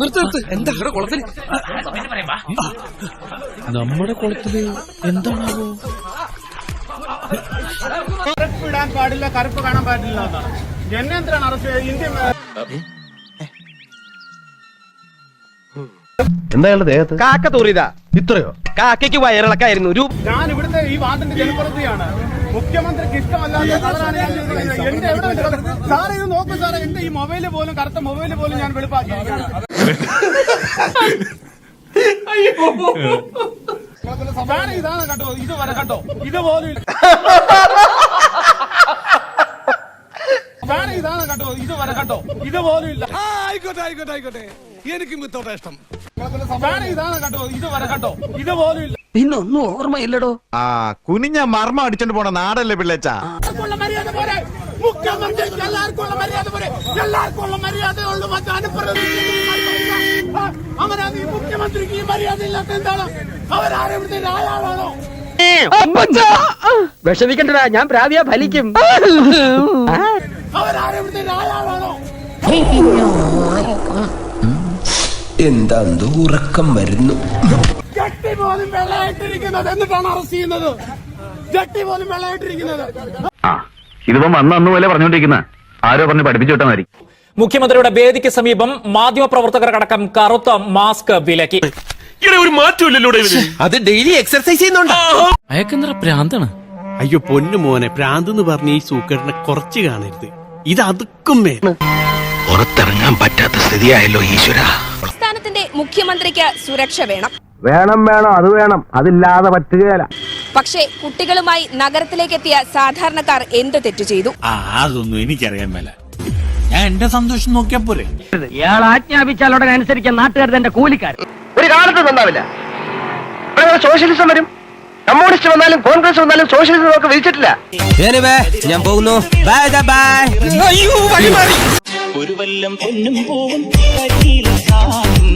നിർത്ത് നിർത്ത്. എന്താ? ഇവിടെ കുളത്തിൽ നമ്മുടെ കുളത്തിൽ എന്താണാവോ? കറുപ്പ് ഇടാൻ പാടില്ല കറുപ്പ് കാണാൻ പാടില്ല എന്നാണ്. എന്നെ എന്തിനാണ് അറസ്റ്റ് ഇന്ത്യൻ എന്തായാലും ദേഹത്ത്? കാക്ക തൂറിയതാ. ഇത്രയോ കാക്കയ്ക്ക് വയറിളക്കായിരുന്നു ഒരു ഞാൻ ഇവിടുത്തെ ഈ വാർഡിന്റെ ജനപ്രതിയാണ് മുഖ്യമന്ത്രിക്ക് ഇഷ്ടമല്ലാത്ത കളറാണ് ഞാൻ ചെയ്തിരിക്കുന്നത്. എന്റെ എവിടെ കളർ? സാറേ ഇത് നോക്കൂ സാറേ എന്റെ ഈ മൊബൈൽ പോലും കറുത്ത മൊബൈൽ പോലും ഞാൻ വെളുപ്പാക്കിയിരിക്കുകയാണ് സാറേ ഇതാണ് കേട്ടോ ഇത് വരെ കേട്ടോ ഇതുപോലും ഇല്ല. സാറേ ഇതാണ് കേട്ടോ ഇത് വരെ കേട്ടോ. ഇതുപോലും ഇല്ല. ആയിക്കോട്ടെ ആയിക്കോട്ടെ ആയിക്കോട്ടെ. എനിക്ക് മിത്തോട്ടെ ഇഷ്ടം. വേറെ ഇതാണ് കേട്ടോ ഇത് വരെ കേട്ടോ. ഇതുപോലും ഇല്ല. ഇന്നൊന്നും ഓർമ്മയില്ലടോ. ആ കുനിഞ്ഞ മർമ്മ അടിച്ചോണ്ട് പോണ നാടല്ലേ പിള്ളേച്ചാ? മര്യാദ പോരെ. മുഖ്യമന്ത്രിക്ക് എല്ലാവർക്കുള്ള മര്യാദ പോരെ. മര്യാദ ഉള്ളു അങ്ങനെ ഈ മുഖ്യമന്ത്രിക്ക് ഈ മര്യാദ ഇല്ലാത്ത എന്താണ്? അവരാരെവിടുത്തെ ആളാണോ വിഷമിക്കണ്ടടാ ഞാൻ പ്രാവിയാ ഫലിക്കും. എന്താ ഉറക്കം വരുന്നു? ജട്ടി പോലും വെള്ളമായിട്ടിരിക്കുന്നത് എന്നിട്ടാണ് അറസ്റ്റ് ചെയ്യുന്നത്? ജട്ടി പോലും വെള്ളമായിട്ടിരിക്കുന്നത് ഇതിപ്പം അന്ന് അന്ന് പോലെ പറഞ്ഞോണ്ടിരിക്കുന്ന. ആരോ പറഞ്ഞ് പഠിപ്പിച്ചു വിട്ടാൽ മുഖ്യമന്ത്രിയുടെ വേദിക്ക് സമീപം മാധ്യമപ്രവർത്തകർക്കടക്കം കറുത്ത മാസ്ക് വിലക്കി. അത് ഡെയിലി എക്സർസൈസ് ചെയ്യുന്നുണ്ടോ. അയക്കെന്തറ പ്രാന്താണ്? അയ്യോ പൊന്നു മോനെ പ്രാന്ത് എന്ന് പറഞ്ഞ ഈ സൂക്കറിനെ കുറച്ച് കാണരുത്. ഇത് അതുക്കും പുറത്തിറങ്ങാൻ പറ്റാത്ത സ്ഥിതിയായല്ലോ ഈശ്വര. സംസ്ഥാനത്തിന്റെ മുഖ്യമന്ത്രിക്ക് സുരക്ഷ വേണം. വേണം വേണം അത് വേണം. അതില്ലാതെ പറ്റുകയല്ല പക്ഷേ കുട്ടികളുമായി നഗരത്തിലേക്ക് എത്തിയ സാധാരണക്കാർ എന്ത് തെറ്റു ചെയ്തു? അതൊന്നും എനിക്കറിയാൻ മേല. ഞാൻ എന്റെ സന്തോഷം നോക്കിയാ പോരെ. ഇയാൾ ആജ്ഞാപിച്ചാൽ ഉടനെ അനുസരിക്കാൻ നാട്ടുകാർ എന്റെ കൂലിക്കാർ ഒരു കാലത്ത് നന്നാവില്ല. സോഷ്യലിസം വരും കമ്മ്യൂണിസ്റ്റ് വന്നാലും കോൺഗ്രസ് വന്നാലും സോഷ്യലിസം നമുക്ക് വിളിച്ചിട്ടില്ല. ഞാൻ പോകുന്നു. ബൈ ബൈ അയ്യോ ഒരു വല്ലം പൊന്നും പൂവും കരിയിലും കാണും